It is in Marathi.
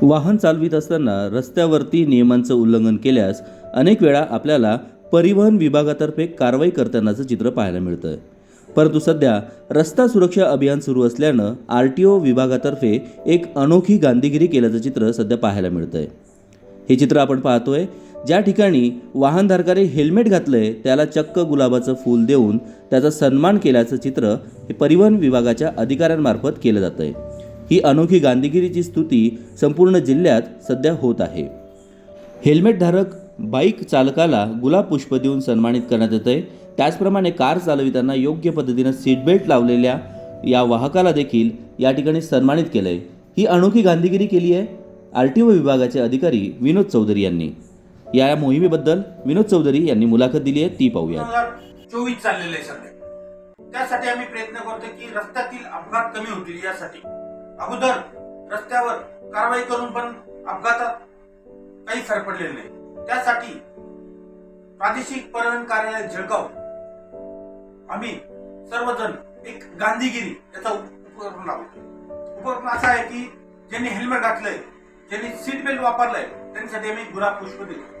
वाहन चालवित असताना रस्त्यावरती नियमांचं उल्लंघन केल्यास अनेक वेळा आपल्याला परिवहन विभागातर्फे कारवाई करतानाचं चित्र पाहायला मिळतं परंतु सध्या रस्ता सुरक्षा अभियान सुरू असल्यानं आर टी ओ विभागातर्फे एक अनोखी गांधीगिरी केल्याचं चित्र सध्या पाहायला मिळतं आहे हे चित्र आपण पाहतोय. ज्या ठिकाणी वाहनधारकाने हेल्मेट घातलं आहे त्याला चक्क गुलाबाचं फूल देऊन त्याचा सन्मान केल्याचं चित्र हे परिवहन विभागाच्या अधिकाऱ्यांमार्फत केलं जातंय. ही अनोखी गांधीगिरीची स्तुती संपूर्ण जिल्ह्यात सध्या होत आहे. हेल्मेटधारक बाईक चालकाला गुलाब पुष्प देऊन सन्मानित करण्यात येत आहे त्याचप्रमाणे कार चालविताना योग्य पद्धतीनं सीटबेल्ट लावलेल्या या वाहकाला देखील या ठिकाणी सन्मानित केलं आहे ही अनोखी गांधीगिरी केली आहे आर टी ओ विभागाचे अधिकारी विनोद चौधरी यांनी. या मोहिमेबद्दल विनोद चौधरी यांनी मुलाखत दिली आहे ती पाहूया चोवीस चाललेलं आहे सध्या. त्यासाठी आम्ही प्रयत्न करतो की रस्त्यातील अपघात कमी होतील यासाठी. अगोदर रस्त्यावर कारवाई करून पण अपघातात काही फरक पडलेला नाही. त्यासाठी प्रादेशिक परिवहन कार्यालय जळगाव आम्ही सर्वजण एक गांधीगिरी याचा उपक्रम लावतो उपक्रम असा आहे की ज्यांनी हेल्मेट घातलंय ज्यांनी सीट बेल्ट वापरलाय त्यांच्यासाठी आम्ही गुलाब पुष्प देतो